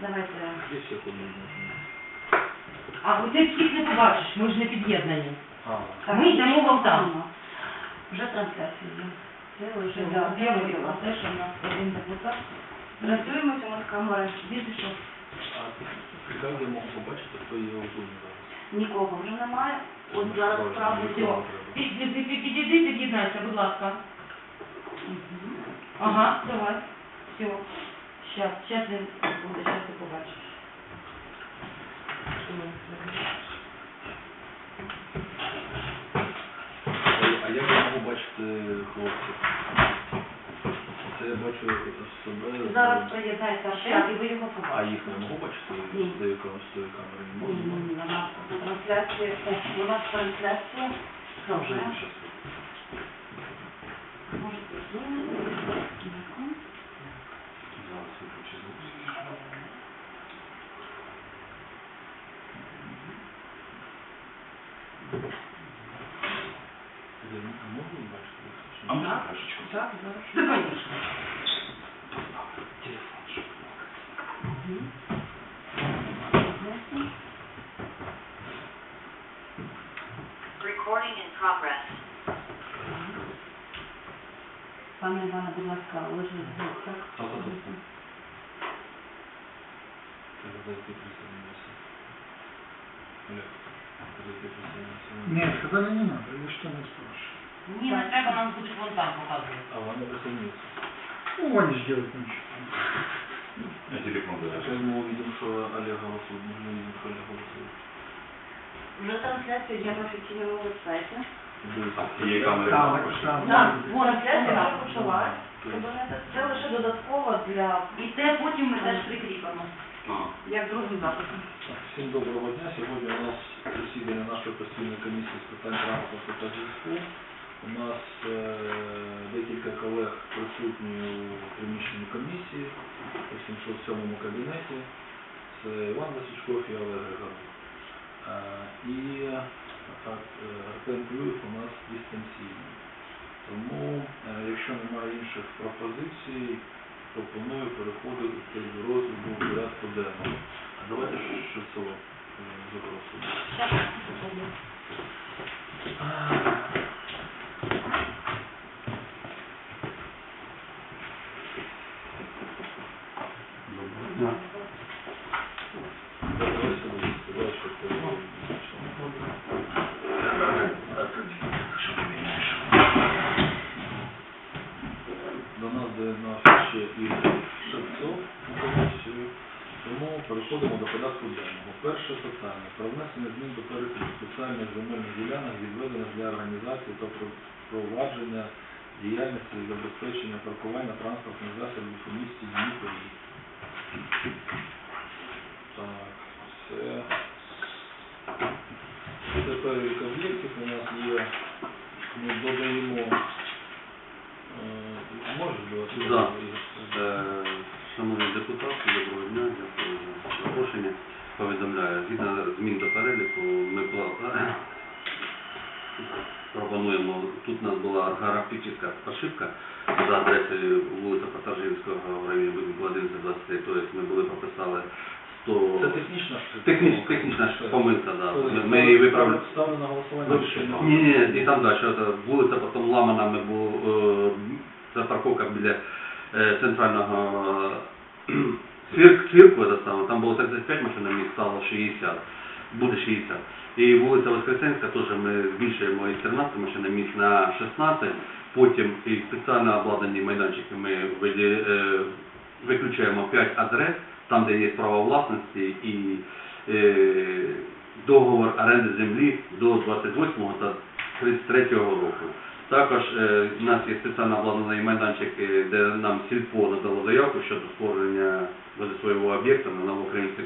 Давайте. А от ти всіх не побачиш, ми ж не під'єднані. А, Ми йдемо вон там. Вже трансляція є. Це вже я те, що в нас один депутат. Працюємо, у нас камера більше. як я можу побачити, хто є у? Нікого вже немає. От зараз справді Підійди, під'єднайся, будь ласка. Ага, давай. Все. Щас, щас він буде, щас ти побачиш. А як я можу бачити хлопців? Це я бачу себе. Зараз приєднається Артем, і ви його А їх не можу бачити Ні. з тої камери? Не можу? ні, ні, у нас трансляція, трансляція. Вже Добре. щас. Можете зумити. Зараз виключу звук. Я не можу бачити? А Чи ні? можна трошечку? Так, зараз. Да, конечно. Телефон. Recording in progress. Пане Іване, будь ласка, лежить звук, так? Так, так, так. Треба зайти присоединитися. Олег, зайти присоединитися. Нет, сказали не надо, я что не спрашиваю. Ні, не треба, нам буде вон там показувати. А вона присоединится. Ну, они же делают ничего. Я телефон Сейчас мы увидим, что Олег голосует. Мы не увидим, что Олег голосует. Вже трансляція є на офіційному вебсайті. Є Там, також. там. Так, вон, трансляція вона. почалась. Це лише додатково для, І те потім ми теж прикріпимо. Як другим записом. Так, Всім доброго дня. Сьогодні у нас засідання нашої постійної комісії з питань транспорту та зв'язку. У нас е, декілька колег присутні у приміщенні комісії у 707 кабінеті. Це Іван Васичков і Олег Григорович. Е, і так, е, Артем Клюєв у нас дистанційний. Тому, е, якщо немає інших пропозицій, пропоную переходити до розгляду порядку денного. А давайте Шевцова е, запросимо. Доброго дня. Давай сюди, давай, щоб ти До нас доєднався ще Ігор Шевцов у комісію. Тому переходимо до порядку денного. Перше питання про внесення змін до переліку спеціальних земельних ділянок, відведених для організації та провадження діяльності і забезпечення паркування транспортних засобів у місті Дніпрі. Так, це, це перелік об'єктів у нас є. Ми додаємо. Е, можеш додати? Да. Е, Шановні депутати, доброго дня, дякую за запрошення. Повідомляю, згідно змін до переліку, ми пропонуємо, тут у нас була графічна ошибка за адресою вулиця Пасажирського в районі будинку 1123, тобто ми були прописали 100... Це технічна Техніч- технічна ж помилка, да. Ми- її виправили. Ставлю на голосування. Ні, ні, і там далі, це вулиця потім ламана, ми був е, це парковка біля е, центрального цирк, цирку, це саме, там було 35 машин, місць стало 60, буде 60. І вулиця Воскресенська теж ми збільшуємо із 13 машин місць на 16, потім і спеціально обладнані майданчики ми виключаємо 5 адрес, там, де є право власності і е, договор оренди землі до 28 та 33 року. Також е, у нас є спеціально обладнаний майданчик, е, де нам сільпо надало заявку щодо створення водосвоєвого об'єкта на Новоукраїнській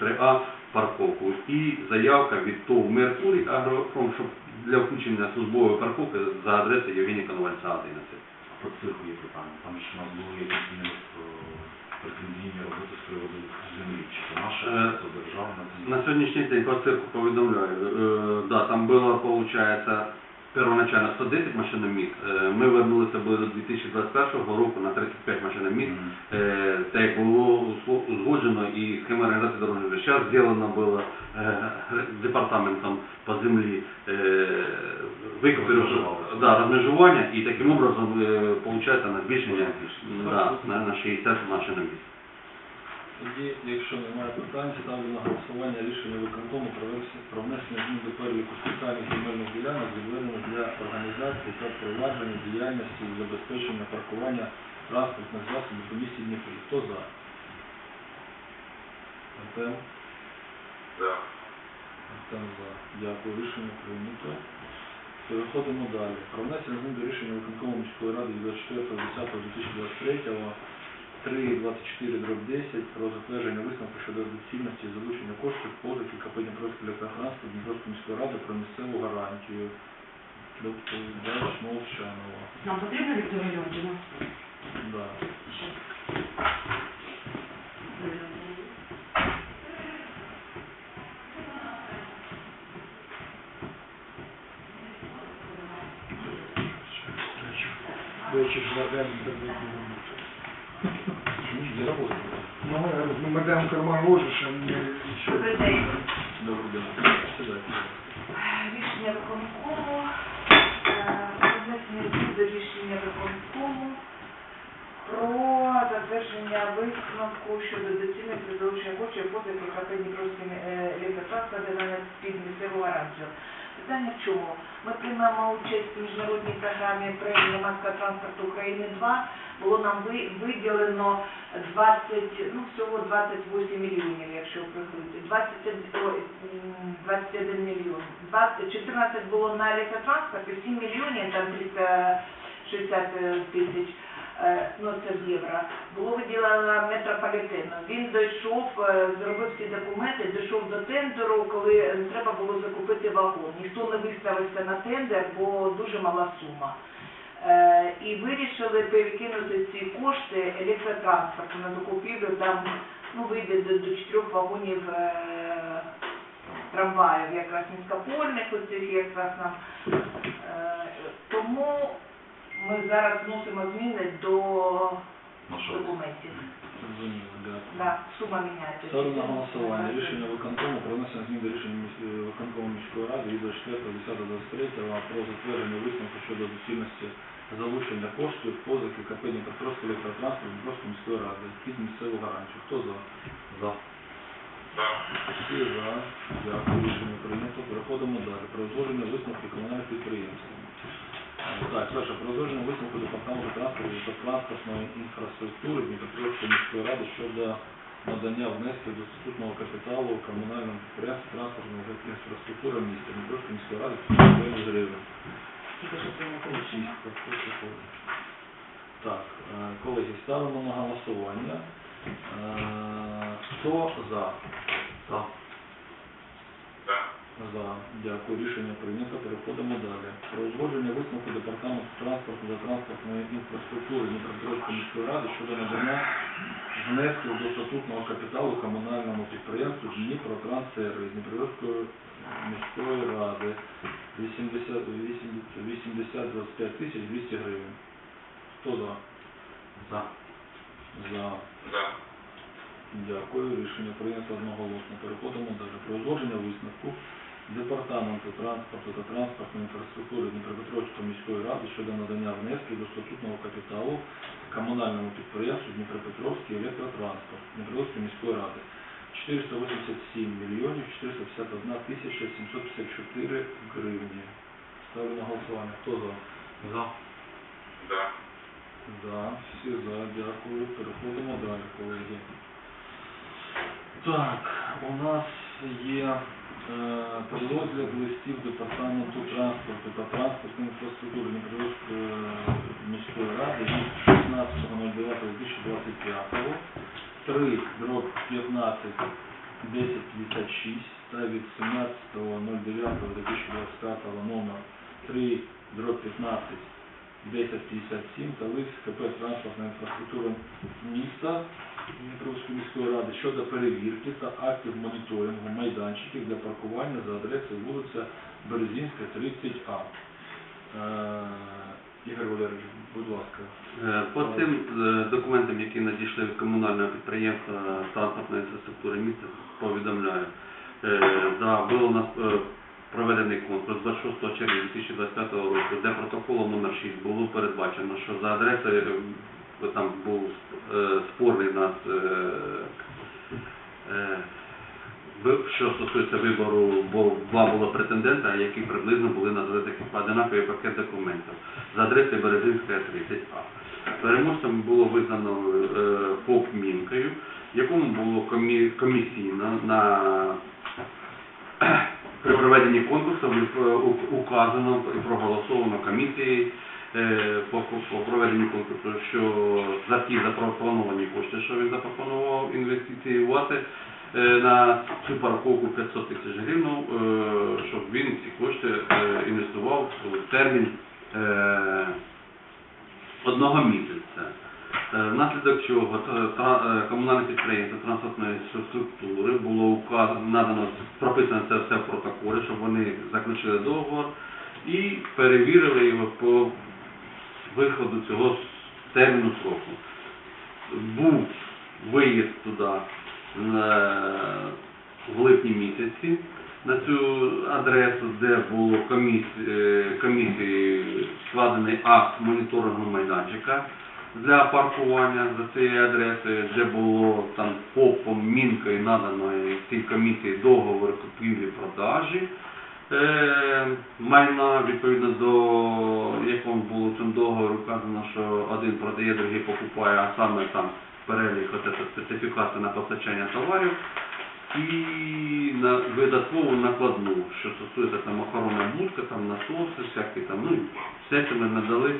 3А парковку. І заявка від ТОВ Меркурій Агропром, щоб для включення службової парковки за адресою Євгенія Коновальця 11. По цирку є питання. Там ж у нас було якісь е, претензійні роботи з приводу землі. Чи це наша, Е, це державна На сьогоднішній день по цирку повідомляю, е, да, там було, виходить, первоначально 110 машиноміст. Е, Ми вернулися були до 2021 року на 35 машиноміст. Мгм. Е, Це як було узгоджено і схема організації дорожнього. Зараз зроблено було е, департаментом по землі е, Розмежування. да, розмежування і таким образом виходить на збільшення да, на, на 60 машиноміст. Тоді, якщо немає питань, ставлю на голосування рішення виконкому про внесення змін до переліку спеціальних земельних ділянок, відведених для організації та провадження діяльності і забезпечення паркування транспортних засобів у місті Дніпрі. Хто за? Артем? Артем за. Дякую. Рішення прийнято. Переходимо далі. Про внесення змін до рішення виконкому міської ради від 24.10.2023 3.24 дроб 10 про затвердження висновку щодо доцільності залучення коштів позики КП Дніпровської електротранспорту Дніпровської міської ради про місцеву гарантію. Доповідач Молчанова. Нам потрібна Вікторія Льончина? Да. Щас. Де робота? Ну, мы даем карман ложишь, а мне еще... Добрий день. Добрий день. Рішення виконкому. е, про внесення змін до рішення виконкому про затвердження висновку щодо доцільності залучення коштів позики КП Дніпровський е, електротранспорт на під місцеву гарантію. Питання в чому? Ми приймемо участь в міжнародній програмі проєкту громадського транспорту України 2. Було нам ви- виділено 20, ну всього 28 мільйонів, якщо прикрити. 21, ой, м, 21 мільйон. 20, 14 було на електротранспорт, і 7 мільйонів, там 360 тисяч, е, ну це євро, було виділено метрополітену. Він дійшов, е, зробив всі документи, дійшов до тендеру, коли треба було закупити вагон. Ніхто не виставився на тендер, бо дуже мала сума. Е, І вирішили перекинути ці кошти електротранспорту на закупівлю, там ну, вийде до, до чотирьох вагонів трамваїв, якраз низькопольних оцих якраз нам. Тому ми зараз вносимо зміни до На що? документів. Зрозуміло, дякую. Да, сума міняється. Ставлю на голосування рішення виконкому про внесення змін до рішення міс- виконкому міської ради від 24.10.23 про затвердження висновку щодо доцільності залучення коштів позики КП Дніпропетровської електротранспорту Дніпровської міської ради під місцеву гарантію. Хто за? За. Всі за. Дякую. Рішення прийнято. Переходимо далі. Про узгодження висновків комунальних підприємств. Так, перше, про узгодження висновку департаменту транспорту та транспортної інфраструктури Дніпропетровської міської ради щодо надання внесків до статутного капіталу комунальному підприємству транспортної інфраструктури міста Дніпровської міської ради 5 мільйонів гривень. Так, е, колеги, ставимо на голосування. Е, Хто за? За. За. Дякую. Рішення прийнято. Переходимо далі. Про узгодження висновку департаменту транспорту та транспортної інфраструктури Дніпропетровської міської ради щодо надання внесків до статутного капіталу комунальному підприємству Дніпротранссервіс Дніпропетровської міської ради 80, 80 25 тисяч 200 гривень. Хто за? За. За. Дякую. Рішення прийнято одноголосно. Переходимо далі. Про узгодження висновку Департаменту транспорту та транспортної інфраструктури Дніпропетровської міської ради щодо надання внесків до статутного капіталу комунальному підприємству Дніпропетровський електротранспорт Дніпропетровської міської ради 487 мільйонів 451 тисяча 754 гривні. Ставлю на голосування. Хто за? За. За, всі за, дякую. Переходимо далі, колеги. Так, у нас є е, розгляд листів Департаменту транспорту та транспортної інфраструктури Дніпровської міської ради від 16.09.2025, 3 дроб 15 1056 та від 17.09.2025 номер 3 дроб 15 1057 та лист КП транспортна інфраструктура міста Дніпровської міської ради щодо перевірки та актів моніторингу майданчиків для паркування за адресою вулиця Березінська, 30А. Ігор Валерійович, будь ласка. Е, По цим е, документам, які надійшли від комунального підприємства транспортної інфраструктури міста, повідомляю. Е, Да, нас е, проведений конкурс 26 червня 2025 року, де протоколом номер 6 було передбачено, що за адресою е, там був е, спорний у нас е, е, ви- що стосується вибору, бо два було претендента, які приблизно були назвали такі пакет документів за адресою Березинська 30А. Переможцем було визнано е, ФОП Мінкою, якому було комі- комісійно на при проведенні конкурсу е, указано і проголосовано комісією е, по, по проведенню конкурсу, що за ті запропоновані кошти, що він запропонував інвестиціювати е, на цю парковку 500 тисяч гривень, е, щоб він ці кошти е, інвестував у термін е, одного місяця. Е, Внаслідок чого е, комунальне підприємство транспортної структури було указано, надано, прописано це все в протоколі, щоб вони заключили договор і перевірили його по виходу цього терміну строку. Був виїзд туди в липні місяці на цю адресу, де було е, комісії складений акт моніторингу майданчика для паркування за цією адресою, де було там ФОПом Мінкою надано цій комісії договор купівлі-продажі е, майна, відповідно до якого було в цьому договорі вказано, що один продає, другий покупає, а саме там перелік специфікація на постачання товарів і на видаткову накладну, що стосується там охорона будка, там насоси, всякі там, ну все це ми надали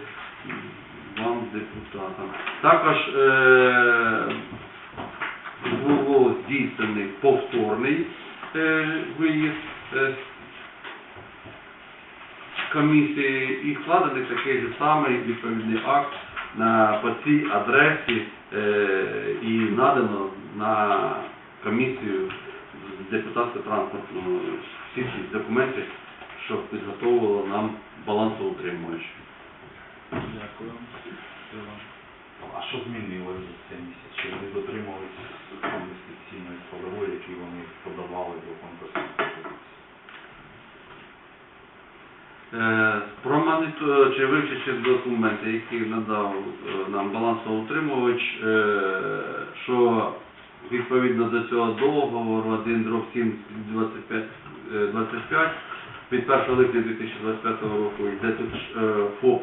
вам депутатам. Також е, було здійснений повторний е, виїзд е, комісії і складений такий же самий відповідний акт на по цій адресі е, і надано на комісію депутатсько транспортну всі ці документи, що підготовило нам балансоутримувач. Дякую. А що змінилося за цей місяць? Чи вони дотримались інвестиційної складової, які вони подавали до конкурсу? Е, Промонітор чи вивчивши документи, які надав е, нам балансоутримувач, е, що відповідно до цього договору 1 дроб 7 25, е, 25 від 1 липня 2025 року йде тут е, ФОП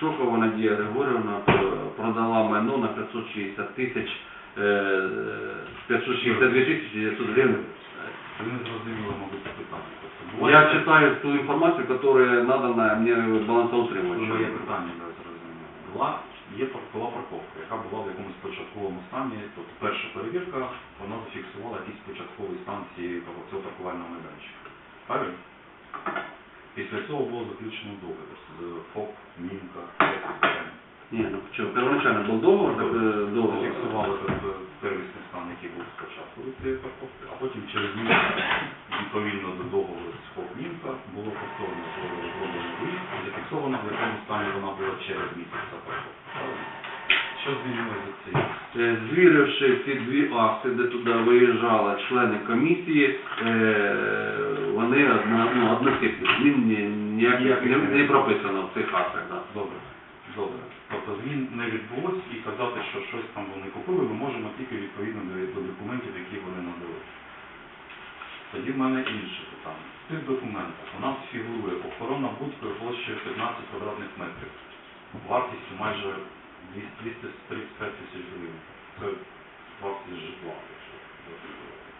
Шокова Надія Григорівна е, продала майно на 560 тисяч е, 562 тисячі 900 гривень. Не зрозуміли, мабуть, питання. Тобто, Я читаю ту інформацію, которая надана мне Ну, балансоутримувачем. Моє питання да, зрозуміло. Була, є пар- була парковка, яка була в якомусь початковому стані, тобто перша перевірка, вона зафіксувала якийсь початковий стан цієї того- цього паркувального майданчика. Правильно? Після цього було заключено договір з ФОП, Мінка, ТЕК, Ні, ну що, первоначально був договор, так, е, договор. Зафіксували тобто, первісний стан, який був спочатку від цієї парковки, а потім через місяць, відповідно до договору з ФОП Мінка, було повторно зроблено виїзд, і зафіксовано, в якому стані вона була через місяць ця парковка. Правильно? Що змінилося за цей? Е, Звіривши ці дві акти, де туди виїжджали члени комісії, е, вони одна, ну, однотипні. Змін ні- ніяких Ніяких не, не не прописано в цих актах. Змін не відбулось і казати, що щось там вони купили, ми можемо тільки відповідно до, до документів, які вони надали. Тоді в мене інше питання. В цих документах у нас фігурує охорона будь-якої площею 15 квадратних метрів. Вартістю майже 235 тисяч гривень. Це вартість житла. якщо.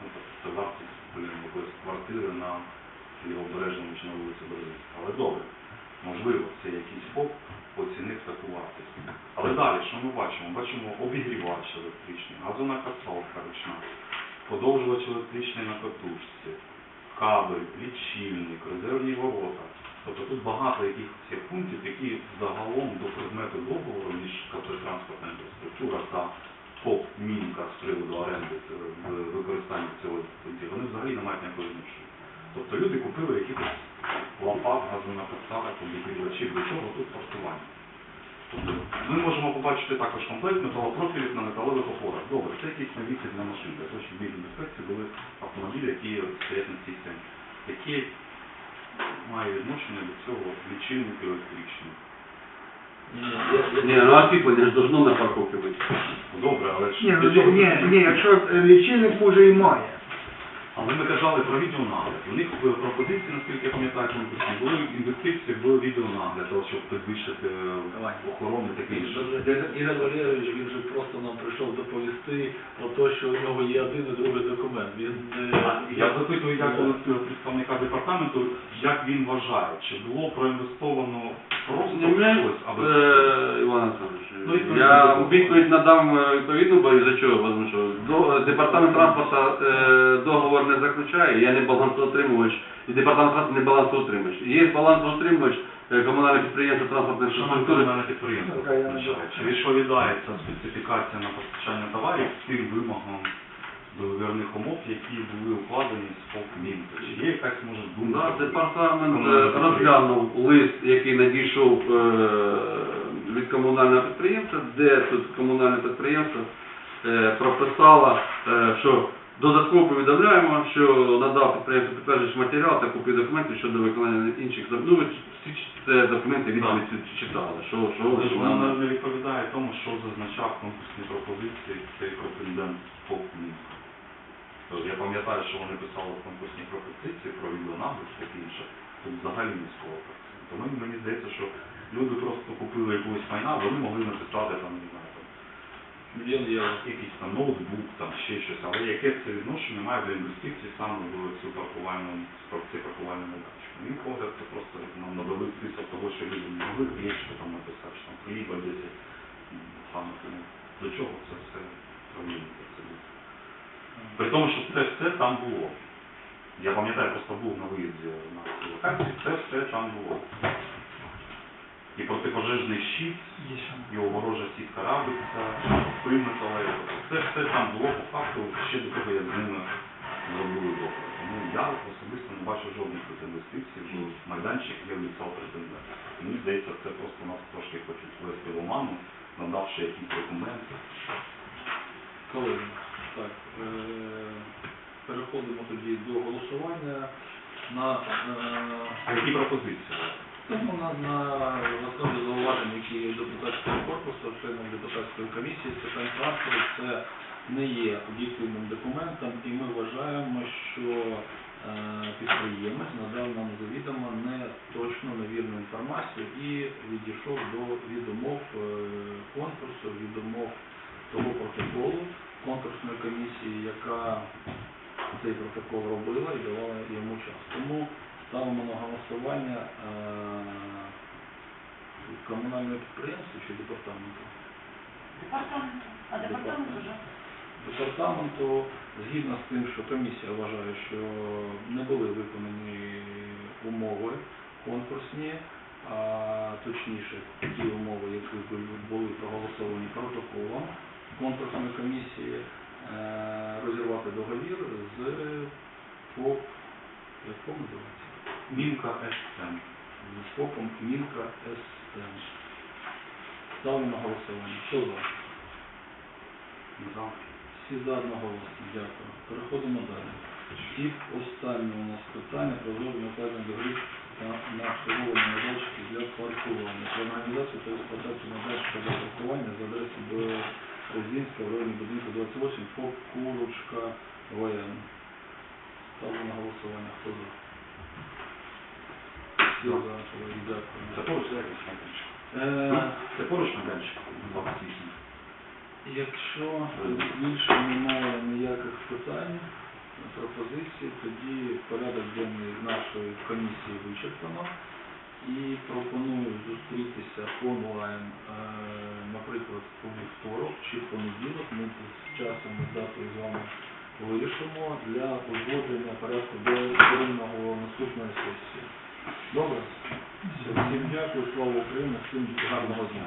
Ну, тобто це вартість блін, квартири на лівобережному чи на вулиці Березинська. Але добре. Можливо, це якийсь ФОП оцінив таку вартість. Але далі, що ми бачимо? Бачимо обігрівач електричний, газонакосалка ручна, подовжувач електричний на катушці, кабель, лічильник, резервні ворота. Тобто тут багато якихось є пунктів, які загалом до предмету договору між КП інфраструктура та ФОП Мінка з приводу оренди в використанні цього пунктів, вони взагалі не мають ніякого відношення. Тобто люди купили якихось лопат, газонокосарок, обігрівачів, до чого тут сортування. Тобто ми можемо побачити також комплект металопрофілів на металевих опорах. Добре, це якісь навіси для машин, для того, щоб в більшій безпеці були автомобілі, які стоять на цій сцені. Які має відношення до цього лічильник електричний. Ні, ну освітлення ж должно на парковці бути. Добре, але ж Ні, ну, ні, ні, якщо е, лічильник може і має. Але ми казали про відеонагляд. У них пропозиції, наскільки я пам'ятаю, були інвестиції в відеонагляд, того, щоб підвищити Давай. охорону і таке інше. Ігор Валерійович, він же просто нам прийшов доповісти про те, що у нього є один і другий документ. Він е, Я запитую, як у представника департаменту, як він вважає, чи було проінвестовано просто Ну, щось, аби е, Іван Олександрович, Ну, я відповідь надам е, відповідну, бо із-за чого, тому що до, департамент транспорту е, договор не заключає, я не балансоутримувач, і департамент транспорту не балансоутримувач. Є балансоутримувач е, комунальне підприємство транспортної Що інфраструктури. комунальне підприємство Така я? Чи відповідає ця специфікація на постачання товарів тим вимогам договірних умов, які були укладені з ФОП Мінська? Чи є якась, може, думка? Да, департамент е, розглянув лист, який надійшов е, від комунального підприємства, де тут комунальне підприємство е, прописало, е, що додатково повідомляємо, що надав підприємство підтверджуючий матеріал та копії документів щодо виконання інших Ну, ви всі це документи відповідь читали. Що, що, Але ж що вона не відповідає тому, що зазначав конкурсні пропозиції цей претендент Мінська. Тож Я пам'ятаю, що вони писали в конкурсній пропозиції про відеонагляд і таке інше. Тут взагалі ні слова про це. Тому мені здається, що люди просто купили якогось майна, вони могли написати там, не знаю, там, він є. якийсь там ноутбук, там ще щось, але яке це відношення має до інвестицій саме в цю паркувальну, цей паркувальний майданчик. Мій погляд, це просто нам надали список того, що люди не могли гречку там написати, що там хліба 10, м, саме тому. До чого це все буде? При тому, що це все там було. Я пам'ятаю, просто був на виїзді на локації, це все там було. І протипожежний щит, і огорожа сітка робиться, примета, це все там було по факту ще до того, як з ними зробили договір. Тому я особисто не бачу жодних тут інвестицій, в майданчик є обіцяв президент. Мені здається, це просто нас трошки хочуть ввести в оману, надавши якісь документи. Колеги, так, е, переходимо тоді до голосування на, е, А які пропозиції? Тому на, на основі зауважень, які є депутатського корпусу, членом депутатської комісії з питань транспорту, це не є об'єктивним документом, і ми вважаємо, що е, підприємець надав нам завідомо не точну невірну інформацію і відійшов до від умов е, конкурсу, від умов того протоколу конкурсної комісії, яка цей протокол робила і давала йому час. Тому ставимо на голосування е, комунальне підприємство чи департаменту. Департамент. А департамент уже? Департаменту, згідно з тим, що комісія вважає, що не були виконані умови конкурсні, а точніше ті умови, які були- проголосовані протоколом конкурсної комісії, е, розірвати договір з ФОП, як називається? Мінка СМ. З ФОПом Мінка СМ. Ставлю на голосування. Хто за? За. Всі за одноголосно, дякую. Переходимо далі. І останнє у нас питання про зроблення укладення договорів та на обслуговування для паркування. Про організацію та експлуатацію майданчика для паркування за адресою до Резінська в районі будинку 28 ФОП Курочка ВМ. Ставлю на голосування. Хто за? Всі За. за, колеги, дякую. Це поруч. Е, Це поруч майданчик. Фактично. Якщо більше немає ніяких питань, пропозицій, тоді порядок денний нашої комісії вичерпано. І пропоную зустрітися онлайн, е, наприклад, у вівторок чи в понеділок. Ми з часом і датою з вами вирішимо для узгодження порядку денного наступної сесії. Добре? Всім дякую, слава Україні, всім гарного дня.